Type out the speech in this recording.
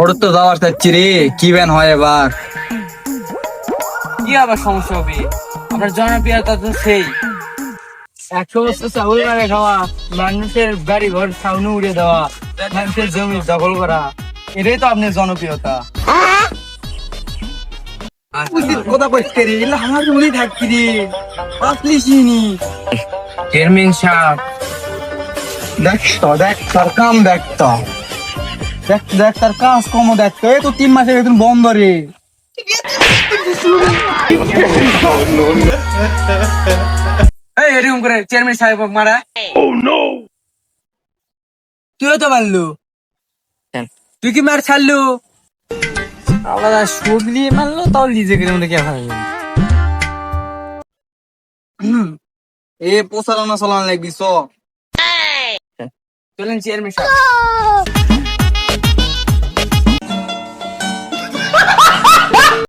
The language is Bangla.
ওর তো যাওয়ার চাচ্ছি রে কি ব্যান হয় এবার? কি আবার সমস্যা হবে? আপনার জনপ্রিয়তা তো সেই। একশো বছর চাউল মারে খাওয়া মানুষের বাড়ি ঘর ছাউনি উড়ে দেওয়া মানুষের জমি দখল করা এটাই তো আপনার জনপ্রিয়তা। কথা কইতে রে এলা আমার মনে রে চিনি। চেয়ারম্যান সাহেব। দেখ তো দেখ তার কাম দেখ তো। দেখ দেখ তার কাজ কম দেখ। তো এই তো তিন মাসের বেতন বন্ধ রে। এই এরকম করে চেয়ারম্যান সাহেব মারা। তুইও তো মারলু তুই কি মার ছাড়লু? আলাদা সবলি মারলো তাও লিজে করে মধ্যে কে ভালো এ পোসারানো চালান লাগবি চ। চলেন চেয়ারম্যান সাহেব।